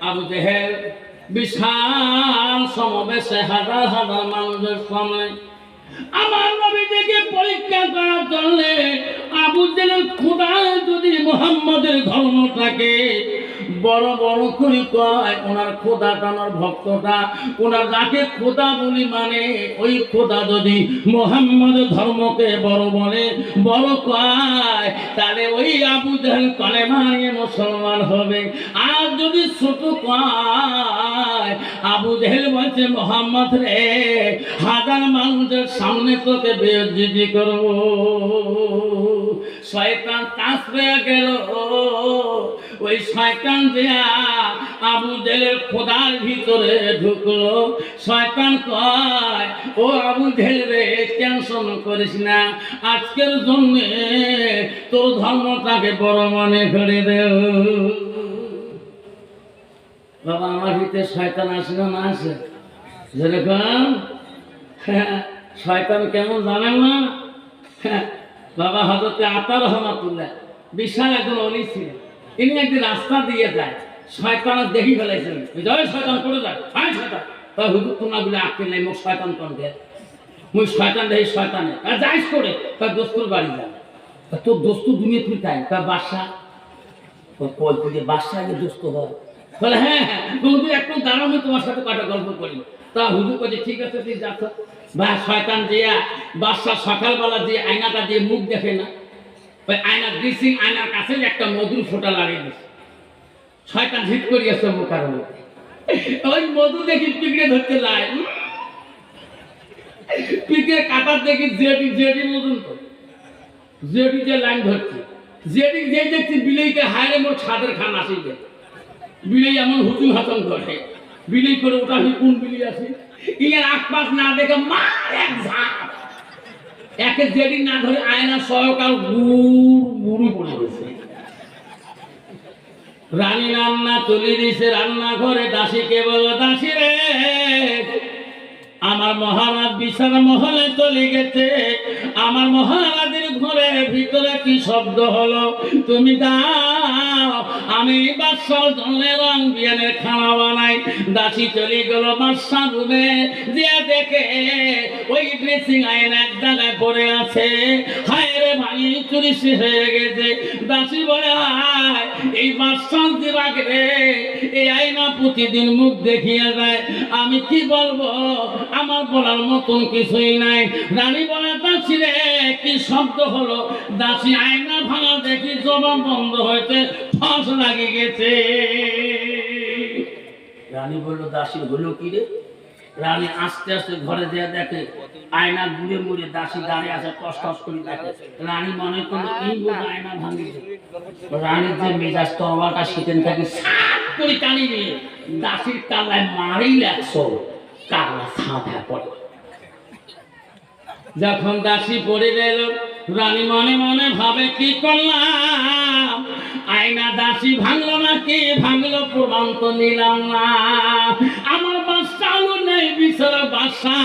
আবু জেহেল, বিশাল সমাবেশে হাজার হাজার মানুষের সামনে। আমার নবীজিকে পরীক্ষা করার জন্য আবু জেহেল খোদা যদি মোহাম্মদের ধর্মটাকে বড় বড় করে কয়, ওনার খোদাটা আমার ভক্তটা, ওনার যাকে খোদা বলি মানে ওই খোদা যদি মোহাম্মদ ধর্মকে বড় বলে, বড় কয়, তাহলে ওই আবু জাহেল কলেমা মুসলমান হবে। আর যদি ছোট কয়, আবু জাহেল বলছে, মোহাম্মদ রে, হাজার মানুষের সামনে তোকে বেজ্জিতি করব। শয়তান তাস হয়ে গেল ওই শয়তান দেয়া আবু জেলের খোদার ভিতরে ঢুকলো। শয়তান কয়, ও আবু জেল রে, টেনশন করিস না। আজকের জন্য তোর ধর্মটাকে বড় মনে করে দে বাবা, আমার ভিতরে শয়তান আসে না আসে? যেরকম, শয়তান কেমন জানেন না? বাবা হজরতে আতার রহমাতুল্লাহ, বিশাল একজন অলি ছিলেন। ইনি একদিন রাস্তা দিয়ে যায় শয়তান দেখি ফেলাইছেন জয় শয়তান করে যায় হাই শয়তান। তাই হুজুর, তোমরা বলে আঁকতে নাই মোক শয়তান কোন দে মুই শয়তান দেখি শয়তানে। আর যাইস করে? তার দোস্তুর বাড়ি যা। তা তোর দোস্ত দুনিয়া তুই তাই? তার বাসা। তোর কল থেকে বাসা আগে দোস্ত হয় বলে হ্যাঁ হ্যাঁ হুজুর একটু দাঁড়াও আমি তোমার সাথে কটা গল্প করি। তা হুজুর কাছে ঠিক আছে, তুই যাচ্ছ বা, শয়তান দিয়া বাদশা সকালবেলা দিয়ে আয়নাটা দিয়ে মুখ দেখে না। ওই আয়না ড্রেসিং আয়নার কাছে একটা মধুর ফোঁটা লাগিয়ে করিয়াছে মুখার ওই মধু দেখি ধরতে লাই। কাটার দেখি তো যে লাইন ধরছে। যে দেখছি বিলেইকে মোর ছাদের খান আসিবে বিলেই এমন হুচুম হাতন করে বিলেই করে ওটা কোন বিলি আছে? ইয়ার আশপাশ না দেখে মার এক ঝাঁপ। একে জেডি না ধরে আয়না সহকাল গুড় পড়ে গেছে রানী রান্না তুলি দিছে রান্না ঘরে দাসীকে বলো দাসী রে। আমার মহারাজ বিশাল মহলে চলে গেছে। আমার মহারাজের ঘরের ভিতরে কি শব্দ হলো? তুমি দাও আমি বাদশার জন্য রং বিয়ানের খানা বানাই। দাসী চলে গেল বাদশা রুমে। যে দেখে ওই ড্রেসিং আইন এক জায়গায় পড়ে আছে। হায় রে ভাই, চুরি হয়ে গেছে। দাসী বলে এই বাদশার দিবাকে রে এই আয়না প্রতিদিন মুখ দেখিয়ে যায়। আমি কি বলব? আমার বলার মতন কিছুই নাই। রানী বলে, দাসী রে, কি শব্দ হলো? দাসী আয়না ভাঙা দেখি জবাব বন্ধ হয়েছে। ফাঁস লাগে গেছে। রানী বলল, দাসী হলো কি রে? রানী আস্তে আস্তে ঘরে যেয়ে দেখে, আয়না ঘুরে মুড়ে দাসী দাঁড়িয়ে আছে করে দেখে। রানী মনে এই আয়না রানীর যে মেজাজ তরবারটা সাত করে টানি দাসীর মারেই লাগছো সাঁধা পড়ে। যখন দাসী পড়ে গেল, রানী মনে মনে ভাবে, কি করলাম? আয়না দাসী ভাঙলো না, কে ভাঙলো প্রমাণ তো নিলাম না। আমার বাসাও নেই বিশাল বাসা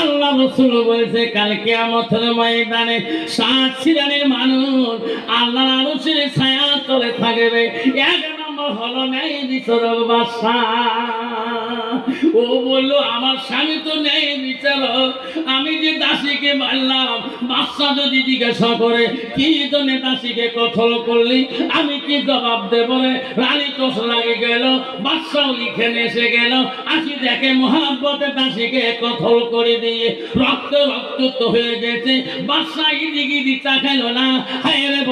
আল্লাহ রসুল বলছে কালকে আমথের ময়দানে সাত সিরানের মানুষ আল্লাহ রসুল ছায়া তলে থাকবে। এক নম্বর হলো নেই বিশাল বাসা ও বলল, আমার স্বামী তো নেই আমি যে দাসীকে মারলাম বাচ্চা যদি জিজ্ঞাসা করে, কি দাসীকে করলি? আমি কি জবাব দেব রানী লাগে গেল বাচ্চাও এসে গেল, আসি দেখে মহাব্বতে দাসীকে করে দিয়ে রক্ত রক্ত হয়ে গেছে। বাচ্চা ইদি গিদি খেলো না। হায় রে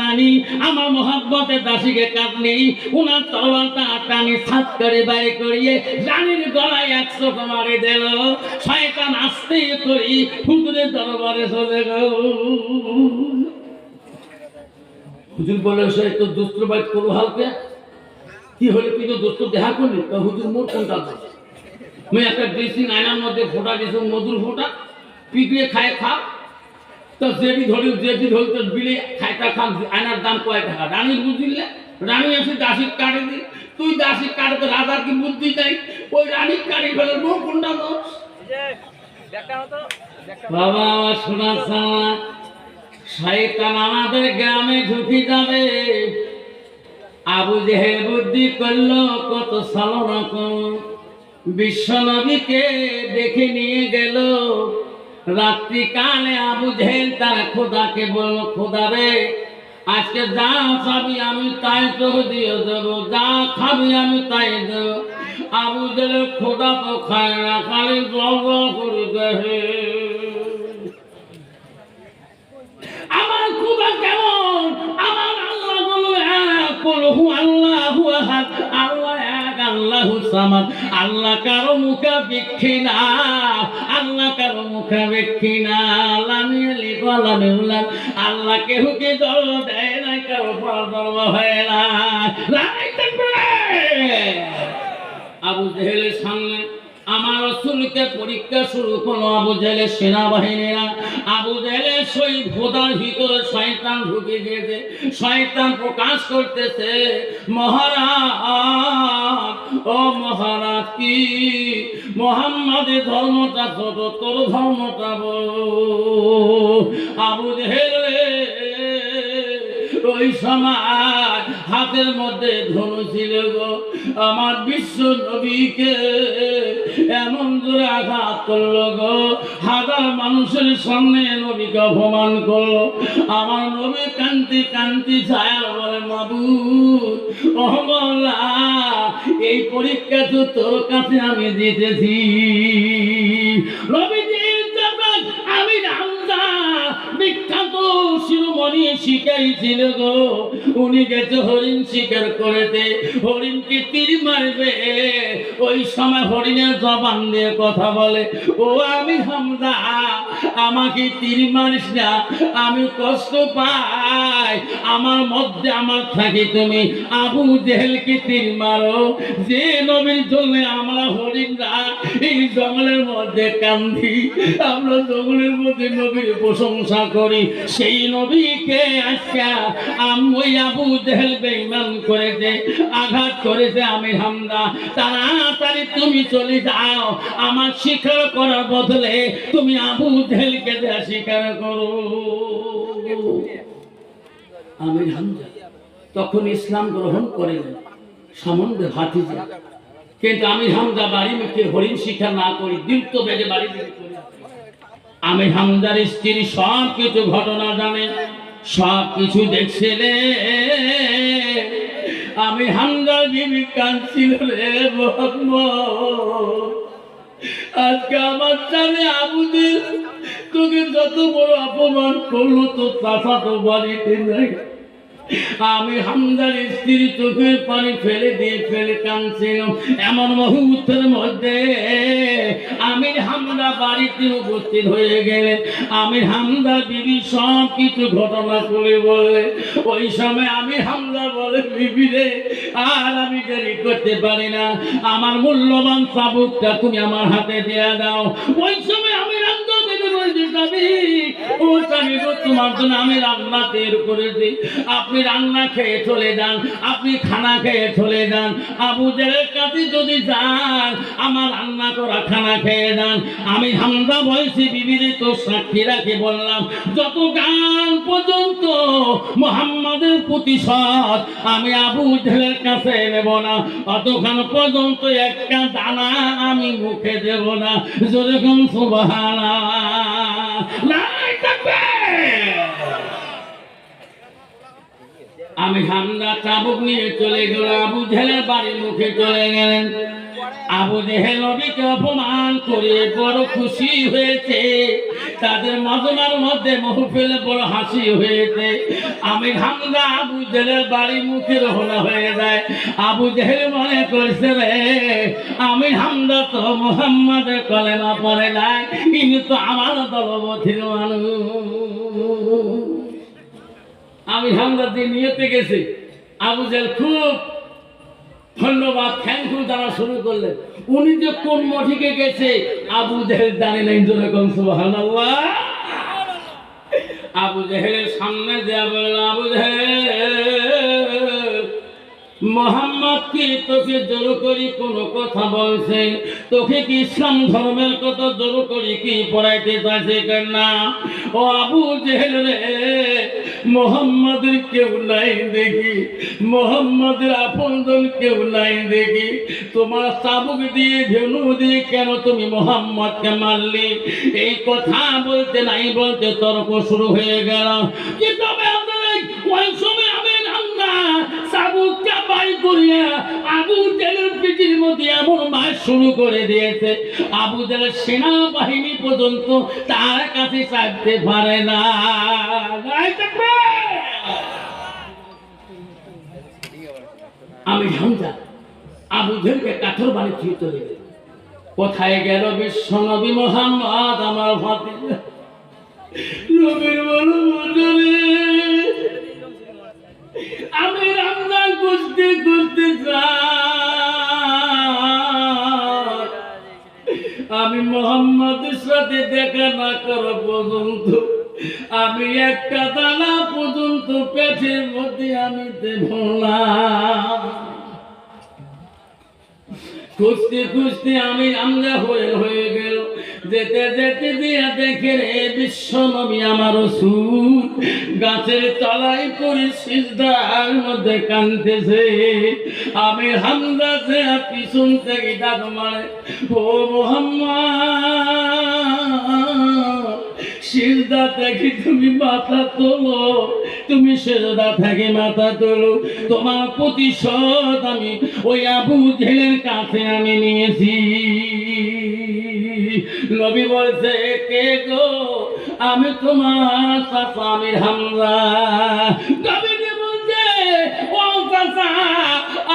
রানী, আমার মহাব্বতে দাসীকে কাটনি উনার তরবারটা টানি ছাত করে বাইরে করিয়ে রানীর গলায় একশো তোমাকে দিল, শয়তান, আসতে করি, হুজুরের দরবারে চলে গেল হুজুর বলে সে তো দুস্ত্র বাইক করো হালকে? কি হলে, তুই তো দেখা করলি? তা হুজুর মোট কোনটা দোষ? একটা ড্রেসিং আয়নার মধ্যে ফোটা দিয়েছি, মধুর ফোটা? পিকড়ে খায় খা। তো যেটি ধরি তো বিলে খাইটা খান আয়নার দাম কয় টাকা? বুঝিলে? রানী দাসির কাটে দি তুই দাসির কাটে রাজার কি বুদ্ধি চাই? ওই রানীর কাটে ফেলে দোষ? বাবা আমার শোনা। শয়তান আমাদের গ্রামে ঢুকে যাবে। আবু জেহেল বুদ্ধি করল, কত সালনা বিশ্ব নবীকে দেখে নিয়ে গেল। রাত্রি কালে আবু জেহেল তার খোদাকে বলল, খোদা রে, আজকে যা খাবি আমি তাই তোর দিয়ে দেবো, যা খাবি আমি তাই দেবো। আবু জেহেল খোদা তো খায় না, খালি জল করে দেহে আমার খোদা কেমন? আমার আল্লাহ বলো এক কলহু আল্লাহু আল্লাহু সামাদ আল্লাহ কারও মুখা বিক্ষি না, আল্লাহ কারও মুখা বিক্ষি না লামিয়ালি আল্লাহ কেহ কি জল দেয় না, কারও জন্ম হয় না। আবু জেহেলের সামনে আমার রসুলকে পরীক্ষা শুরু করল আবু জেহেলের সেনাবাহিনীরা। আবু জেহেলের সই ভোদার ভিতরে শয়তান ঢুকে গিয়েছে। শয়তান প্রকাশ করতেছে, মহারাজ, ও মহারাজ কি? মোহাম্মদের ধর্মটা ছোট তোর ধর্মটা বড় আবু জেহেল ওই সময় হাতের মধ্যে ধনু ছিল গো। আমার বিশ্ব নবীকে এমন জোরে আঘাত করল গো। হাজার মানুষের সামনে নবীকে অপমান করল। আমার নবী কান্তি কান্তি ছায়া বলে মাবু ও মৌলা, এই পরীক্ষা তো তোর কাছে আমি নবীজি যখন আমি রামদা বিখ্যাত শিরোমণি গো। উনি গেছে হরিণ শিকার করেতে। হরিণকে তীর মারবে। ওই সময় হরিণের জবান দিয়ে কথা বলে, ও আমি হামদা, আমাকে তীর মারিস না, আমি কষ্ট পাই। আমার মধ্যে আমার থাকি তুমি, আবু জেহেলকে তীর মারো। যে নবীর জন্য আমরা হরিণরা এই জঙ্গলের মধ্যে কান্দি, আমরা জঙ্গলের মধ্যে নবীর প্রশংসা করি, সেই নবীকে আজকে আমি আবু জেহেল বেঈমান করেছে, আঘাত করেছে আমি হামদা তাড়াতাড়ি তুমি চলে যাও, আমার স্বীকার করার বদলে তুমি আবু জেহেলকে দেয়া স্বীকার করো আমির হামজা তখন ইসলাম গ্রহণ করেন সম্বন্ধে ভাতিজা কিন্তু আমি হামজা বাড়ি মুখে হরিণ শিক্ষা না করি দীপ্ত বেগে বাড়ি চলে আসি। আমি হামদার স্ত্রী, সব কিছু ঘটনা জানে, সব কিছু দেখছিলে আমি হামদার বিবি কাঁদছিল রে আজকে আমার জানে আবুদের তোকে যত বড় অপমান করল তো চাষা তো বাড়িতে নাই। আমি হামদার স্ত্রী চোখের পানি ফেলে দিয়ে ফেলে কাঁদছিল এমন মুহূর্তের মধ্যে আমি হামদা বাড়িতে উপস্থিত হয়ে গেলেন। আমি হামদা বিবি সব কিছু ঘটনা করে বলে ওই সময় আমি হামদা বলে, বিবি রে, আর আমি দেরি করতে পারি না। আমার মূল্যবান চাবুকটা তুমি আমার হাতে দিয়ে দাও। ওই সময় আমি স্বামী ও স্বামী গো, তোমার আমি রান্না তৈরি করেছি। আপনি রান্না খেয়ে চলে যান আপনি খানা খেয়ে চলে যান। আবু জেলের কাছে যদি যান আমার রান্না করা খানা খেয়ে যান। আমি হামদা বয়সী বিবিরে তো সাক্ষী রাখি বললাম যত গান পর্যন্ত মোহাম্মদের প্রতিশোধ আমি আবু জেলের কাছে নেব না। অতক্ষণ পর্যন্ত একটা দানা আমি মুখে দেব না। যেরকম থাকবে আমি হামদা চাবুক নিয়ে চলে গেল আবু জেহেলের বাড়ির মুখে চলে গেলেন। আবু জেহেল অপমান করে বড় খুশি হয়েছে। তাদের মজমার মধ্যে মহফিলে বড় হাসি হয়েছে। আমি হামদা আবু জেলের বাড়ি মুখে রওনা হয়ে যায়। আবু জেহেল মনে করছে রে, আমি হামদা তো মোহাম্মদের কলেমা পড়ে নাই, ইনি তো আমার দলবধির মানুষ। আমি হামদা দিয়ে নিয়েতে গেছি। আবু জেল খুব ধন্যবাদ থ্যাংক ইউ তারা শুরু করলেন উনি যে কোন মঠিকে গেছে, আবু জেহেল জানে নাই যেরকম সুবহানাল্লাহ। আবু জেহেলের সামনে দেয়া বলল আবু জেহেল। মোহাম্মদ কি তোকে জোর করি কোনো কথা বলছে? তোকে কি ইসলাম ধর্মের কথা জোর করি কি পড়াইতে চাইছে না? ও আবু জেহেল রে মোহাম্মদের কেউ নাই দেখি, মোহাম্মদের আপনজন কেউ নাই দেখি। তোমার চাবুক দিয়ে ধেনু দিয়ে কেন তুমি মোহাম্মদকে মারলি? এই কথা বলতে নাই বলতে তর্ক শুরু হয়ে গেল। কি তবে আপনারা ওই সময় আমি আমরা করিয়া শুরু করে দিয়েছে। আবু জেলের সেনাবাহিনী পর্যন্ত তার কাছে চাইতে পারে না। আমি হামজা, আবু বাড়ি চলে গেল কোথায় গেল বিশ্ব মোহাম্মদ আমার ভাতে? আমি রমজান করতে করতে চাই আমি মোহাম্মদের সাথে দেখা না করা পর্যন্ত। আমি একটা দানা পর্যন্ত পেটের মধ্যে আমি দেব না। খুঁজতে খুঁজতে আমি আমরা হয়ে হয়ে গেল যেতে যেতে দিয়া দেখে রে বিশ্ব নবী আমার সুর গাছের তলায় পড়ে সিজদার মধ্যে কানতেছে আমি হামদাতে পিছন থেকে ডাক মারে, ও মোহাম্মদ, সিজদা থেকে তুমি মাথা তোলো, তুমি সেজদা থেকে মাথা তোলো। তোমার প্রতিশোধ আমি ওই আবু জেলের কাছে আমি নিয়েছি। নবী বলছে, কে গো? আমি তোমার চাচা আমি হামলা নবী বলছে, ও চাচা,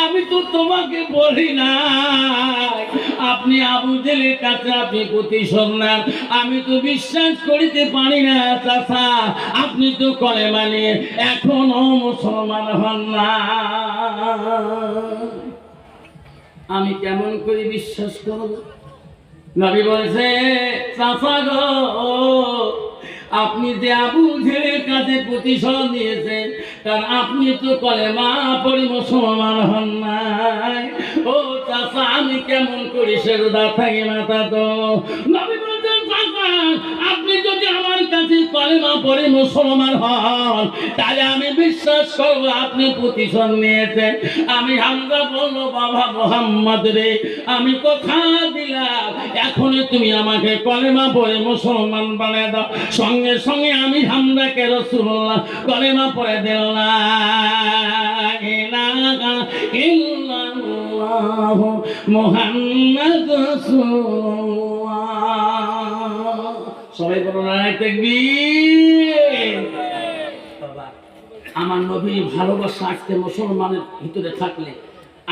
আমি তো তোমাকে বলি না আপনি আবু জেলের কাছে আপনি প্রতিশোধ নেন আমি তো বিশ্বাস করিতে পারি না, চাচা। আপনি তো করে মানে এখনও মুসলমান হন না। আমি কেমন করে বিশ্বাস করব? নবী বলছে আপনি যে আবু ঝেড়ের কাছে প্রতিশোধ নিয়েছেন, কারণ আপনি তো কলে মা পরি মুসলমান হন নাই। ও চাচা, আমি কেমন করি সেরোদা থাকি মাথা তো। নবী বলছেন আপনি যদি আমার কাছে কলেমা পরে মুসলমান হন, তাহলে আমি বিশ্বাস করব আপনি প্রতিশোধ নিয়েছেন। আমি হামদা বলল, বাবা মোহাম্মদ রে, আমি কথা দিলাম। এখনই তুমি আমাকে কলেমা পরে মুসলমান বানিয়ে দাও। সঙ্গে সঙ্গে আমি হামদাকে রসুল্লাহ কলেমা পরে দিলাম। সবাই বলো না আমার নবী ভালোবাসা আজকে মুসলমানের ভিতরে থাকলে,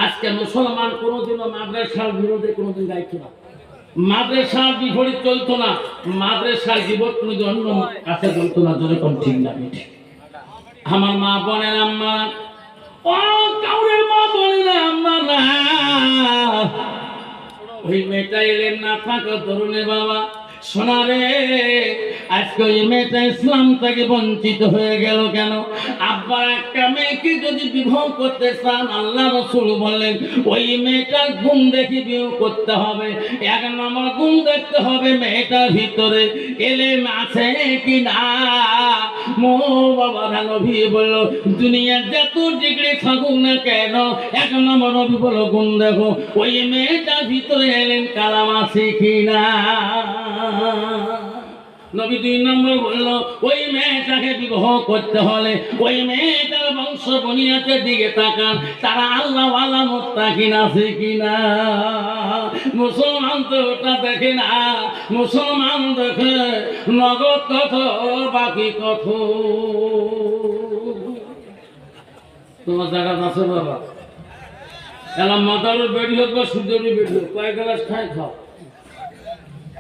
আজকে মুসলমান কোনোদিনও মাদ্রাসার বিরোধে কোনোদিন গাইতো না। মাদ্রাসার বিপরীত চলতো না। মাদ্রাসার জীবন অন্য কাছে চলতো না, যেরকম ঠিক না আমার মা বলেন, আম্মা, ও মা ওই মেয়েটা এলেন না তরুণে বাবা। শোনা রে, আজকে ওই মেয়েটা ইসলাম থেকে বঞ্চিত হয়ে গেল কেন? আব্বা একটা মেয়েকে যদি বিবাহ করতে চান, আল্লাহ রসুল বললেন ওই মেয়েটার গুণ দেখে বিয়ে করতে হবে। এক নম্বর গুণ দেখতে হবে মেয়েটার ভিতরে। এলেম আছে কি না? মো বাবা নবী বলল, দুনিয়ার যত ডিগ্রি থাকুক না কেন, এক নম্বর নবী বলো গুণ দেখো, ওই মেয়েটার ভিতরে এলেন কালাম আছে কি না? নবী দুই নম্বর বলল, ওই মেয়েটাকে বিবাহ করতে হলে ওই মেয়েটার বংশ বনিয়াতের দিকে তাকান। তারা আল্লাহ আল্লাহ মোত্তাকিন আছে কিনা? মুসলমান তো ওটা দেখে না। মুসলমান দেখে নগদ কত, বাকি কত? তোমার জায়গা আছে বাবা? এলাম মাতারুর বেডি হোক বা সূর্যেরই বেডি হোক, কয়েক গ্লাস খাই, খাও।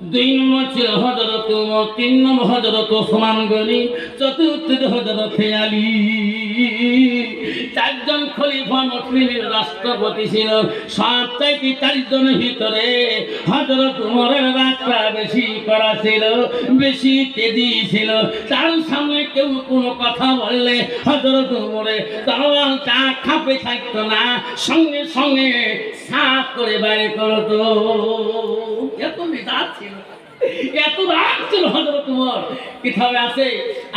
দুই নম্বর ছিল হজরত তিন নম্বর হজরত ওসমান গনি, চতুর্থ হজরত আলী। চারজন খলিফা মুসলিমের রাষ্ট্রপতি ছিল সব চাইতে চারজনের ভিতরে হজরত উমরের রাতটা বেশি করা ছিল, বেশি তেজি ছিল। তার সামনে কেউ কোনো কথা বললে হজরত উমরে তরোয়াল চা খাপে থাকতো না, সঙ্গে সঙ্গে সাফ করে বাইরে করতো এত মেজাজ ছিল। এত রাগ ছিল হজরত উমর। কিতাবে আছে,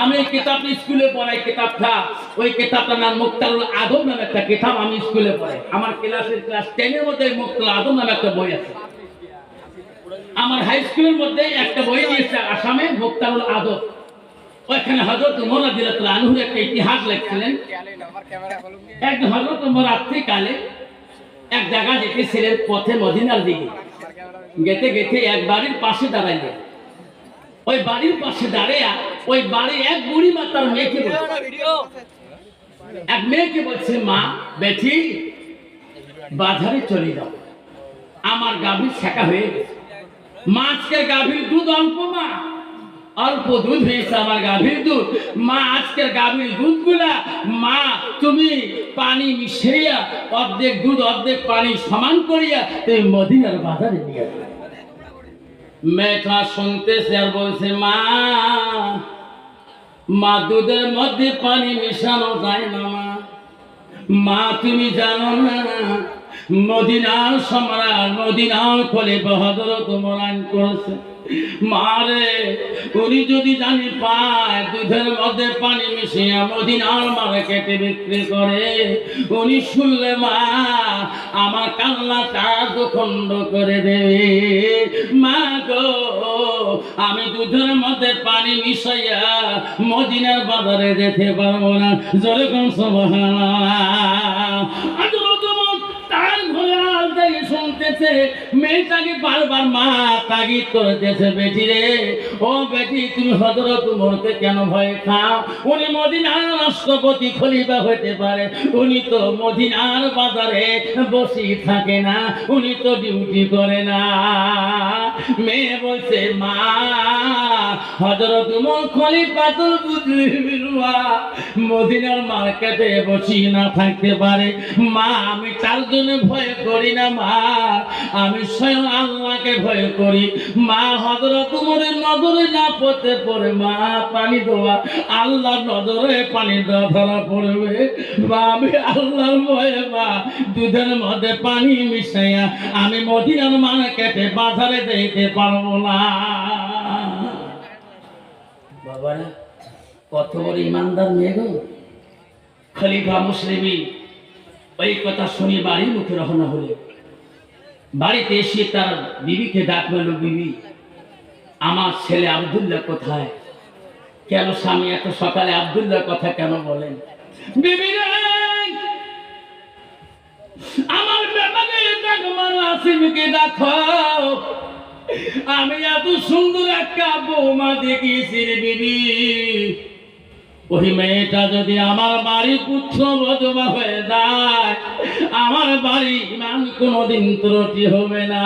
আমি কিতাব স্কুলে পড়াই কিতাবটা। ওই কিতাবটার নাম মুক্তারুল আদম নামে একটা কিতাব আমি স্কুলে পড়াই। আমার ক্লাসের ক্লাস টেনের মধ্যে মুক্তারুল আদম নামে একটা বই আছে। আমার হাই স্কুলের মধ্যে একটা বই দিয়েছে আসামে মুক্তারুল আদব। ওইখানে হজরত উমর রাদিয়াল্লাহু আনহুর একটা ইতিহাস লিখছিলেন। এক হজরত উমর এক জায়গা যেতেছিলেন পথে মদিনার দিকে। গেতে গেতে এক বাড়ির পাশে দাঁড়াইলেন। ওই বাড়ির পাশে দাঁড়িয়ে ওই বাড়ির এক বুড়ি মা তার মেয়েকে এক মেয়েকে বলছে, মা, বেটি, বাজারে চলে যাও। আমার গাভীর শেখা হয়ে গেছে। মাছকে গাভীর দুধ, অল্প মা অল্প দুধ হয়েছে আমার গাভীর দুধ। মা, আজকের গাভীর দুধগুলা, মা, তুমি পানি মিশিয়া, অর্ধেক দুধ, অর্ধেক পানি সমান করিয়া তুমি মদিনার বাজারে নিয়ে মেয়েটা শুনতেছে আর বলছে, মা মা, দুধের মধ্যে পানি মিশানো যায় না, মা। মা, তুমি জানো না মদিনার সম্রাট, মদিনার খোলে বাহাদুর তোমার করছে। মারে, উনি যদি জানি পায়, দুধের মধ্যে পানি মিশিয়ে মদিনার মার্কেটে বিক্রি করে। উনি শুনলে, মা, আমার কান্নাটা দুখণ্ড করে দেবে। মা গো, আমি দুধের মধ্যে পানি মিশাইয়া মদিনার বাজারে যেতে পারব না। জোরে তার ঘরে আর শুনতেছে, মেয়েটাকে বারবার মা তাগিদ করতেছে, বেটি রে, ও বেটি, তুমি হজরত উমরকে কেন ভয় খাও? উনি মদিনার রাষ্ট্রপতি খলিফা হইতে পারে। উনি তো মদিনার বাজারে বসি থাকে না, উনি তো ডিউটি করে না। মেয়ে বলছে, মা হজরত উমর খলিফাতুল বুঝলি বিরুয়া মদিনার মার্কেটে বসি না থাকতে পারে। মা, আমি তার জন্য ভয় করি না মা, আমি স্বয়ং আল্লাহকে ভয় করি। মা হজরত উমরের নজরে না পড়তে পড়ে মা, পানি দেওয়া, আল্লাহর নজরে পানি দেওয়া ধরা পড়বে। মা, আমি আল্লাহর ভয়ে, মা, দুধের মধ্যে পানি মিশাইয়া আমি মদিনার মার্কেটে বাজারে দিতে পারব না। বাবারা, কত বড় ইমানদার মেয়ে গো। খলিফা মুসলিমি ওই কথা শুনি বাড়ি মুখে রওনা হলে। বাড়িতে এসে তার বিবিকে ডাক পেল বিবি, আমার ছেলে আবদুল্লাহ কোথায়? কেন স্বামী এত সকালে আবদুল্লাহ কথা কেন বলেন? বিবি আমার আসিমকে দেখো আমি এত সুন্দর একটা বৌমা দেখিয়েছি রে বিবি। ওই মেয়েটা যদি আমার বাড়ি পুচ্ছ বধবা হয়ে যায়, আমার বাড়ি ইমান কোনোদিন ত্রুটি হবে না।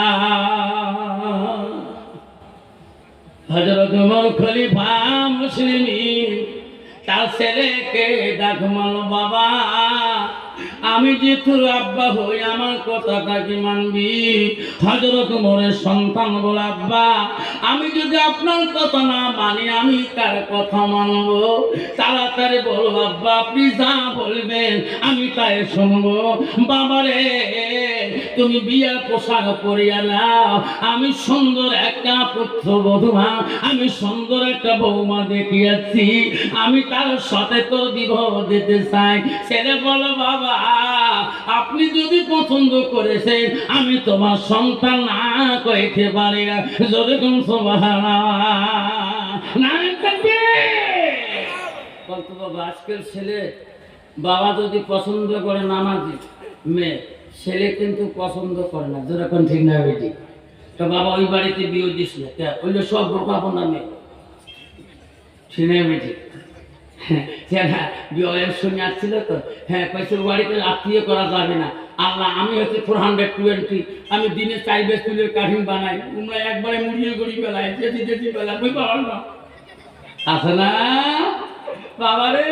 হজরত খলিফা মুসলিমি তার ছেলেকে ডাকমাল বাবা। আমি যে তোর আব্বা হই, আমার কথাটা কি মানবি? হজরত উমরের সন্তান বল, আব্বা, আমি যদি আপনার কথা না মানি, আমি কার কথা মানব? তাড়াতাড়ি বলো, আব্বা, আপনি যা বলবেন, আমি তাই শুনব। বাবারে তুমি বিয়ার পোশাক পরিয়া নাও। আমি সুন্দর একটা পুত্র বধূমা, আমি সুন্দর একটা বৌমা দেখিয়াছি। আমি তার সাথে তোর বিবাহ দিতে চাই। ছেলে বলো, বাবা, আপনি যদি পছন্দ করেছেন, আমি তোমার সন্তান না কইতে পারি না। যদি কোন না বাবা, আজকের ছেলে বাবা যদি পছন্দ করে নামাজি, মেয়ে। ছেলে কিন্তু পছন্দ করে না যেরকম ঠিক না বেটি তো বাবা ওই বাড়িতে বিয়ে দিছিল ওই যে সব বোকা বোনা মেয়ে। শুনে বেটি হ্যাঁ বিয়ের সঙ্গে আসছিল তো। হ্যাঁ বাড়িতে আত্মীয় করা যাবে না। আল্লাহ, আমি হচ্ছে ফোর হান্ড্রেড টোয়েন্টি আমি দিনে চার বেশ তুলের কাঠিন বানাই। তোমরা একবারে মুড়িয়ে গড়ি বেলায় যেতে যেতে বেলা বই পাওয়ার না? না বাবারে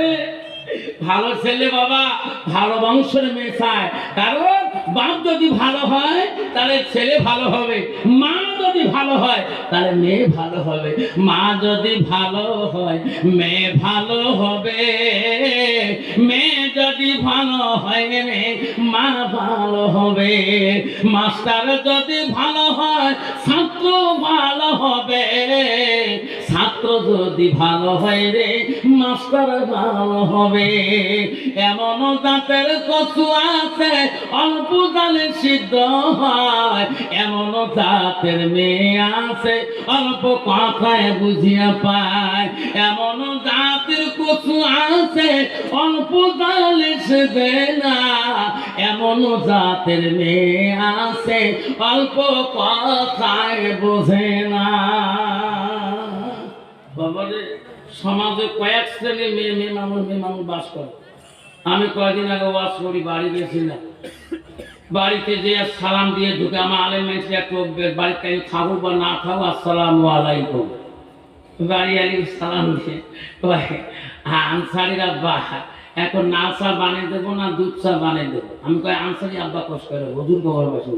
ভালো ছেলে বাবা, ভালো বংশের মেয়ে চায়। কারণ বাপ যদি ভালো হয়, তাহলে ছেলে ভালো হবে। মা যদি ভালো হয়, তাহলে মেয়ে ভালো হবে। মা যদি ভালো হয়, মেয়ে ভালো হবে। মেয়ে যদি ভালো হয় রে মা ভালো হবে। মাস্টার যদি ভালো হয় ছাত্র ভালো হবে। ছাত্র যদি ভালো হয় রে, মাস্টার ভালো হবে। এমন দাঁতের কচু আছে, অল্প জালে সিদ্ধ হয়। এমন জাতের মেয়ে আছে, অল্প কথায় বুঝিয়া পায়। এমন জাতের কচু আছে, অল্প জালে সেদে না। এমন জাতের মেয়ে আছে, অল্প কথায় বোঝে না। সমাজে কয়েক শ্রেণি মেয়ে মেয়ে মানুষ মেয়ে মানুষ বাস করে। আমি কয়েকদিন আগে ওয়াশ করি, বাড়ি গেছিলাম। বাড়িতে যে সালাম দিয়ে ঢুকে আমার আলেম মেয়েছে একটু বাড়িতে আমি খাব বা না খাব, আসসালামু আলাইকুম। বাড়ি আলি, সালাম দিয়ে আনসারির আব্বা, এখন না চা বানিয়ে দেবো না দুধ চা বানিয়ে দেবো? আমি কয়, আনসারি আব্বা কষ্ট করে, হুজুর গোবর বসে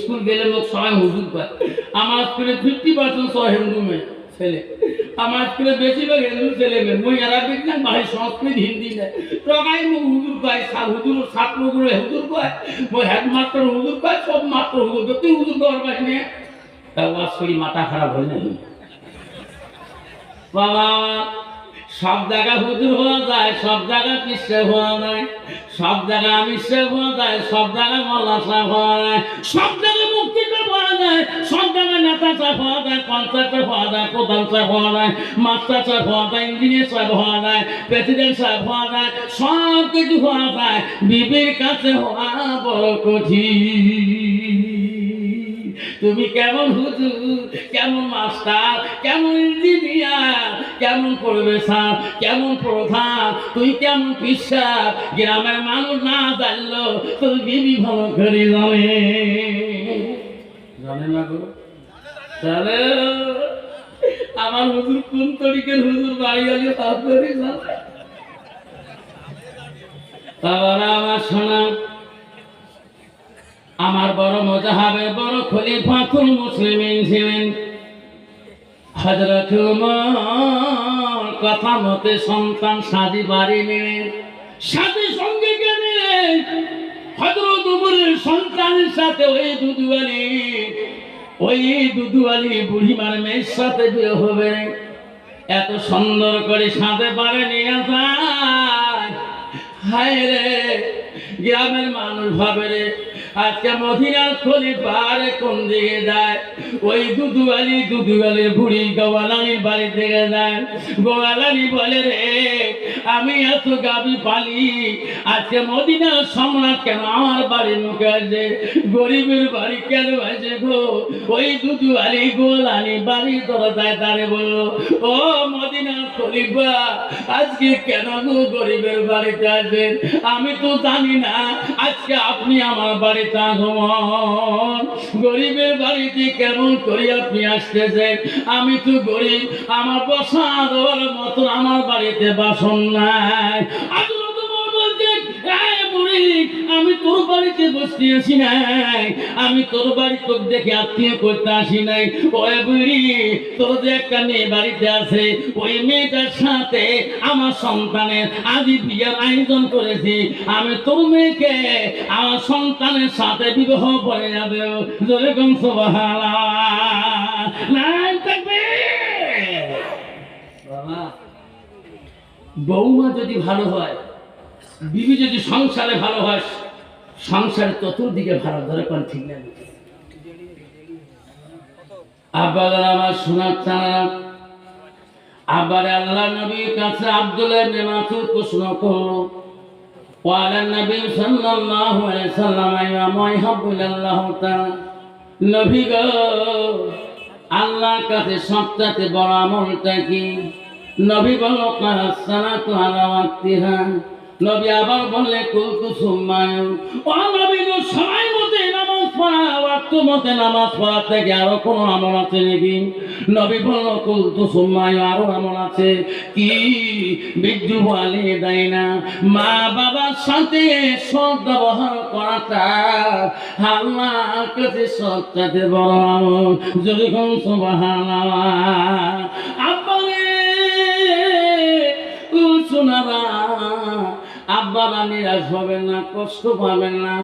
স্কুল গেলে মোক সবাই হুজুর পায়। আমার স্কুলে ফিফটি পার্সেন্ট সব হিন্দু ছেলে। আমার স্কুলে বেশিরভাগ হিন্দু ছেলে মেয়ে। মই অ্যারাবিক না ভাই সংস্কৃত, হিন্দি নেয় সবাই মোক হুজুর পায় সা হুজুর ছাত্রগুলো হুজুর পায়। মই হেডমাস্টার হুজুর পায় সব মাত্র হুজুর তুই হুজুর পাওয়ার পাস নিয়ে তা ওয়াজ করি মাথা খারাপ হয়ে যায় বাবা সব জায়গা হুজুর হওয়া যায় সব জায়গা পিসে হওয়া যায় সব জায়গা আমিষে হওয়া যায় সব জায়গায় মল্লা সাহেব হওয়া যায় সব জায়গায় মুক্তিটা পাওয়া যায় সব জায়গায় নেতা সাহেব হওয়া যায় পঞ্চায়েত হওয়া যায় প্রধান সাহেব হওয়া যায় মাস্টার সাহেব হওয়া যায় ইঞ্জিনিয়ার সাহেব হওয়া যায় প্রেসিডেন্ট সাহেব হওয়া যায় সব কিছু হওয়া যায় বিবির কাছে হওয়া বড় কঠিন তুমি কেমন হুজুর কেমন মাস্টার কেমন ইঞ্জিনিয়ার কেমন প্রফেসর কেমন প্রধান তুই কেমন পিসার গ্রামের মানুষ না জানলো, তোর বিবি ভালো করে জানে। জানে না গো? জানে? আমার হুজুর কোন তরিকের হুজুর বাড়ি গেলে তার করে জানে? আমার শোনা। আমার বড় মজাহাবে বড় খলিফাতুল মুসলিমিন ছিলেন। হযরত কথা মতে সন্তান সাজি বাড়ি নিলেন সাথে সঙ্গে গেলেন হযরত উমরের সন্তানের সাথে ওই দুদুয়ালি ওই দুদুয়ালি বুড়িমার মেয়ের সাথে বিয়ে হবে। এত সুন্দর করে সাথে পারে নিয়ে যায়। হায় রে, গ্রামের মানুষ ভাবে রে আজকে মদিনার খলিফার কোন দিকে যায়? ওই দুদুয়ালি দুদুয়ালি বুড়ি গোয়ালানির বাড়ি থেকে যায়। গোয়ালানি বলে, রে, আমি এত গাবি পালি, আজকে মদিনার সম্রাট কেন আমার বাড়ির মুখে আছে গরিবের বাড়ি কেন আছে গো? ওই দুদুয়ালি গোয়ালানি বাড়ি দরজায় দাঁড়ে বলল, ও মদিনার খলিফা, আজকে কেন গো গরিবের বাড়িতে আসবেন আমি তো জানি না, আজকে আপনি আমার গরিবের বাড়িতে কেমন করে আপনি আসতেছেন? আমি তো গরিব, আমার বসা মতন আমার বাড়িতে বাসন নাই। "এই আমি তোর বাড়িতে বসতে আসি নাই। আমি তোর বাড়ি তোর দেখে আত্মীয় করতে আসি নাই। ওই বুড়ি তোর যে একটা মেয়ে বাড়িতে আছে ওই মেয়েটার সাথে আমার সন্তানের আজ বিয়ের আয়োজন করেছি। আমি তোর মেয়েকে আমার সন্তানের সাথে বিবাহ করে যাবে। যেরকম সোবাহালা নাই থাকবে। বাবা। বৌমা যদি ভালো হয় বিবি যদি সংসারে ভালো হয় সংসারে চতুর্দিকে ভালো ধরে কোন ঠিক না আব্বার আমার শোনার চানা আবার আল্লাহ নবীর কাছে আব্দুল্লাহ ইবনে মাসউদ প্রশ্ন করলো قال النبي صلى الله عليه وسلم يا ما يحب الله تعالى নবী গো আল্লাহর কাছে সবচেয়ে বড় আমলটা কি নবী বলল কাসালাতু আলা ওয়াক্তিহা নবী আবার বললে কুলতু সুম্মায় ও নবী সময় মতো নামাজ পড়া, ওয়াক্ত মতে নামাজ পড়া থেকে আরও কোনো আমল আছে নাকি নবী বলল কুল তো আরও আমল আছে। কি? বিদ্যু বলে, দেয় না। মা বাবার সাথে সৎ ব্যবহার করাটা আল্লাহর কাছে সবচাইতে বড় আমল। যদি কোন সুবহানাল্লাহ। আব্বারে ও সোনারা। আব্বারা নিরাশ হবেন না কষ্ট পাবেন না।